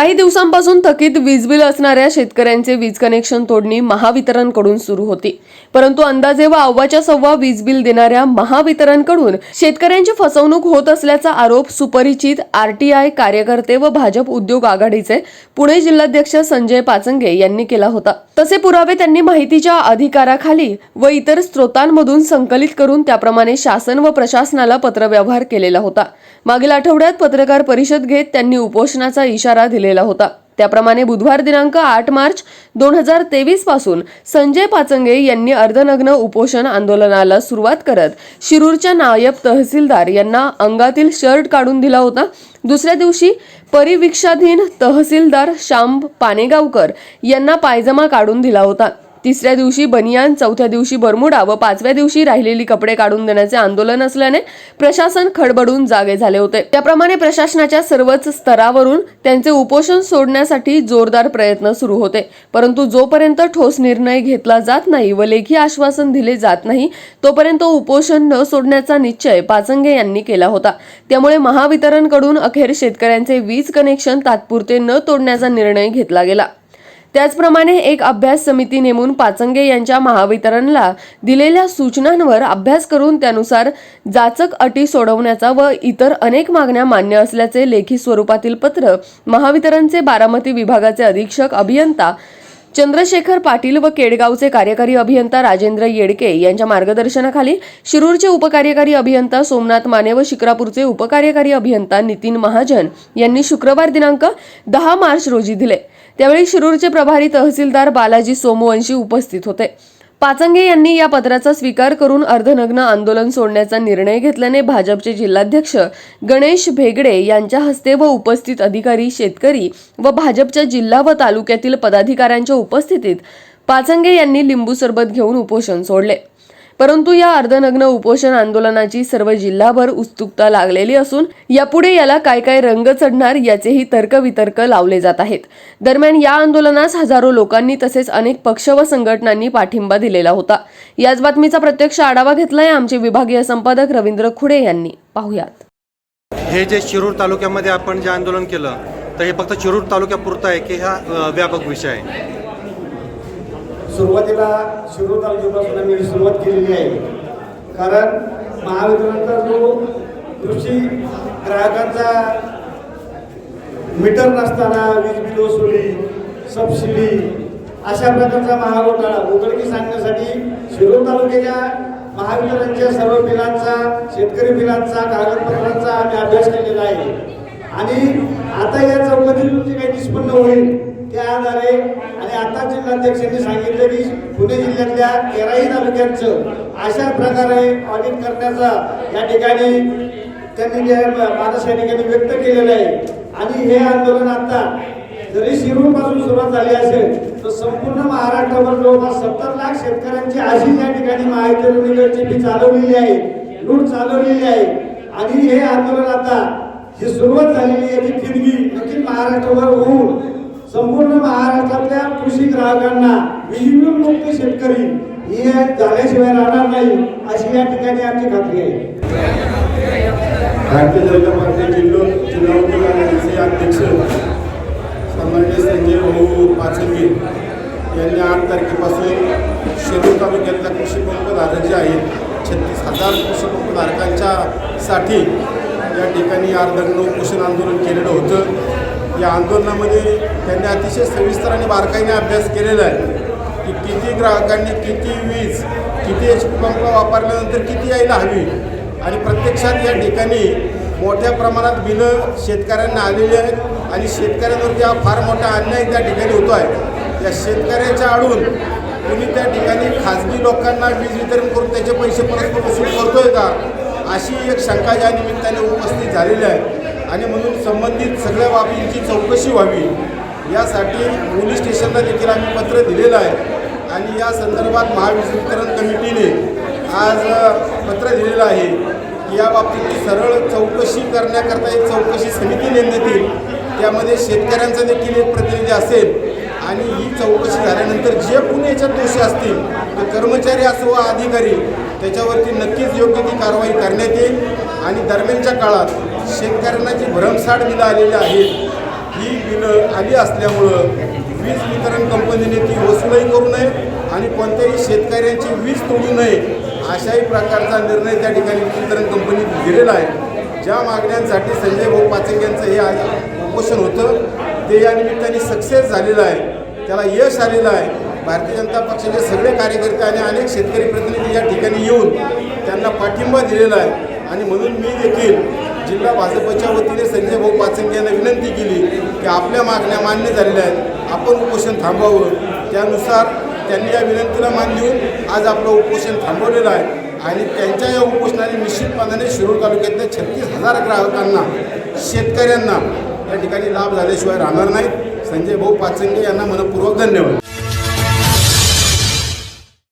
काही दिवसांपासून थकीत वीज बिल असणाऱ्या शेतकऱ्यांचे वीज कनेक्शन तोडणी महावितरणकडून सुरू होती. परंतु अंदाजे व अव्वाच्या सव्वा वीज बिल देणाऱ्या महावितरणकडून शेतकऱ्यांची फसवणूक होत असल्याचा आरोप सुपरिचित आरटीआय कार्यकर्ते व भाजप उद्योग आघाडीचे पुणे जिल्हाध्यक्ष संजय पाचंगे यांनी केला होता. तसे पुरावे त्यांनी माहितीच्या अधिकाराखाली व इतर स्रोतांमधून संकलित करून त्याप्रमाणे शासन व प्रशासनाला पत्रव्यवहार केलेला होता. मागील आठवड्यात पत्रकार परिषद घेत त्यांनी उपोषणाचा इशारा दिलेला होता. त्याप्रमाणे बुधवार दिनांक आठ मार्च दोन हजार तेवीसपासून संजय पाचंगे यांनी अर्धनग्न उपोषण आंदोलनाला सुरुवात करत शिरूरच्या नायब तहसीलदार यांना अंगातील शर्ट काढून दिला होता. दुसऱ्या दिवशी परिवीक्षाधीन तहसीलदार श्याम पानेगावकर यांना पायजमा काढून दिला होता. तिसऱ्या दिवशी बनियान चौथ्या दिवशी बरमुडा व पाचव्या दिवशी राहिलेली कपडे काढून देण्याचे आंदोलन असल्याने प्रशासन खडबडून जागे झाले होते. त्याप्रमाणे प्रशासनाच्या सर्वच स्तरावरून त्यांचे उपोषण सोडण्यासाठी जोरदार प्रयत्न सुरू होते. परंतु जोपर्यंत ठोस निर्णय घेतला जात नाही व लेखी आश्वासन दिले जात नाही तोपर्यंत उपोषण न सोडण्याचा निश्चय पाचंगे यांनी केला होता. त्यामुळे महावितरणकडून अखेर शेतकऱ्यांचे वीज कनेक्शन तात्पुरते न तोडण्याचा निर्णय घेतला गेला. त्याचप्रमाणे एक अभ्यास समिती नेमून पाचंगे यांच्या महावितरणला दिलेल्या सूचनांवर अभ्यास करून त्यानुसार जाचक अटी सोडवण्याचा व इतर अनेक मागण्या मान्य असल्याचे लेखी स्वरूपातील पत्र महावितरणचे बारामती विभागाचे अधीक्षक अभियंता चंद्रशेखर पाटील व केडगावचे कार्यकारी अभियंता राजेंद्र येडके यांच्या मार्गदर्शनाखाली शिरूरचे उपकार्यकारी अभियंता सोमनाथ माने व शिक्रापूरचे उपकार्यकारी अभियंता नितीन महाजन यांनी शुक्रवार दिनांक दहा मार्च रोजी दिले. त्यावेळी शिरूरचे प्रभारी तहसीलदार बालाजी सोमवंशी उपस्थित होते. पाचंगे यांनी या पत्राचा स्वीकार करून अर्धनग्न आंदोलन सोडण्याचा निर्णय घेतल्याने भाजपचे जिल्हाध्यक्ष गणेश भेगडे यांच्या हस्ते व उपस्थित अधिकारी शेतकरी व भाजपच्या जिल्हा व तालुक्यातील पदाधिकाऱ्यांच्या उपस्थितीत पाचंगे यांनी लिंबू सरबत घेऊन उपोषण सोडले. परंतु या अर्धनग्न उपोषण आंदोलनाची सर्व जिल्हाभर उत्सुकता लागलेली असून यापुढे याला काय काय रंग चढणार याचेही तर्कवितर्क लावले जात आहेत. दरम्यान या आंदोलनास हजारो लोकांनी तसेच अनेक पक्ष व संघटनांनी पाठिंबा दिलेला होता. याच बातमीचा प्रत्यक्ष आढावा घेतलाय आमचे विभागीय संपादक रवींद्र खुडे यांनी. पाहुयात. हे जे शिरूर तालुक्यामध्ये आपण जे आंदोलन केलं तर हे फक्त शिरूर तालुक्यापुरतं आहे की हा व्यापक विषय आहे? सुरुवातीला शिरूर तालुक्यापासून आम्ही सुरुवात केलेली आहे. कारण महावितरणचा जो कृषी ग्राहकांचा मीटर नसताना वीज बिल वसुली सबसिडी अशा प्रकारचा महागोटाळा उघडकी सांगण्यासाठी शिरूर तालुक्याच्या महावितरणच्या सर्व बिलांचा शेतकरी बिलांचा कागदपत्रांचा आम्ही अभ्यास केलेला आहे. आणि आता या चौकटीतून जे काही निष्पन्न होईल त्या आधारे आणि आता जिल्हाध्यक्षांनी सांगितलं की पुणे जिल्ह्यातल्या तेराही तालुक्यांचं अशा प्रकारे ऑडिट करण्याचा या ठिकाणी त्यांनी जे मानस या ठिकाणी व्यक्त केलेलं आहे. आणि हे आंदोलन आता जरी शिरूरपासून सुरुवात झाली असेल तर संपूर्ण महाराष्ट्रावर जवळपास सत्तर लाख शेतकऱ्यांची अशी या ठिकाणी माहिती फी चालवलेली आहे लूट चालवलेली आहे. आणि हे आंदोलन आता ही सुरुवात झालेली आहे याची ठिणगी नक्की महाराष्ट्रावर होऊन संपूर्ण महाराष्ट्रातल्या कृषी ग्राहकांना विहिरून मुक्त शेतकरी ही झाल्याशिवाय राहणार नाही अशी या ठिकाणी आमची खात्री आहे. भारतीय जनता पार्टी जिल्हा जिल्हा अध्यक्ष सन्मान्य संजय भाऊ पाचंगे यांनी आठ तारखेपासून शिरूर तालुक्यातल्या कृषी पंपधारक जे आहेत छत्तीस हजार कृषी पंपधारकांच्या साठी या ठिकाणी अर्धग्न उपोषण आंदोलन केलेलं होतं. या आंदोलनामध्ये त्यांनी अतिशय सविस्तर आणि बारकाईने अभ्यास केलेला आहे. की किती ग्राहकांनी किती वीज किती एच पी पंप वापरल्यानंतर किती यायला हवी? आणि प्रत्यक्षात या ठिकाणी मोठ्या प्रमाणात बिलं शेतकऱ्यांना आलेली आहेत आणि शेतकऱ्यांवरती हा फार मोठा अन्याय त्या ठिकाणी होतो आहे या शेतकऱ्याच्या आडून कुणी त्या ठिकाणी खाजगी लोकांना वीज वितरण करून त्याचे पैसे परस्पर वसूल करतोय का? अशी एक शंका या निमित्ताने उपस्थित झालेली आहे. आणि म्हणून संबंधित सगळ्या बाबींची चौकशी व्हावी. यासाठी पोलीस स्टेशनला देखील आम्ही पत्र दिलेलं आहे. आणि या संदर्भात महावीज वितरण कमिटीने आज पत्र दिलेलं आहे की या बाबतीतली सरळ चौकशी करण्याकरता एक चौकशी समिती नेमण्यात येईल. त्यामध्ये शेतकऱ्यांचा देखील एक प्रतिनिधी असेल आणि ही चौकशी झाल्यानंतर जे कोणी याच्यात दोषी असतील ते कर्मचारी असो वा अधिकारी त्याच्यावरती नक्कीच योग्य ती कारवाई करण्यात येईल. आणि दरम्यानच्या काळात शेतकऱ्यांना जी भरमसाठ बिलं आलेली आहेत. ही बिलं आली असल्यामुळं वीज वितरण कंपनीने ती वसूलही करू नये आणि कोणत्याही शेतकऱ्यांची वीज तोडू नये अशाही प्रकारचा निर्णय त्या ठिकाणी वीज वितरण कंपनीने दिलेला आहे. ज्या मागण्यांसाठी संजय भाऊ पाचक यांचं हे आज उपोषण होतं ते या निमित्ताने सक्सेस झालेलं आहे. त्याला यश आलेलं आहे. भारतीय जनता पक्षाचे सगळे कार्यकर्ते आणि अनेक शेतकरी प्रतिनिधी या ठिकाणी येऊन त्यांना पाठिंबा दिलेला आहे. आणि म्हणून मी देखील जिल्हा भाजपच्या वतीने संजय भाऊ पाचंगे यांना विनंती केली की आपल्या मागण्या मान्य झालेल्या आहेत. आपण उपोषण थांबवावं. त्यानुसार त्यांनी या विनंतीला मान देऊन आज आपलं उपोषण थांबवलेलं आहे. आणि त्यांच्या या उपोषणाने निश्चितपणाने शिरूर तालुक्यातल्या छत्तीस हजार ग्राहकांना शेतकऱ्यांना या ठिकाणी लाभ झाल्याशिवाय राहणार नाहीत. संजय भाऊ पाचंगे यांना मनपूर्वक धन्यवाद.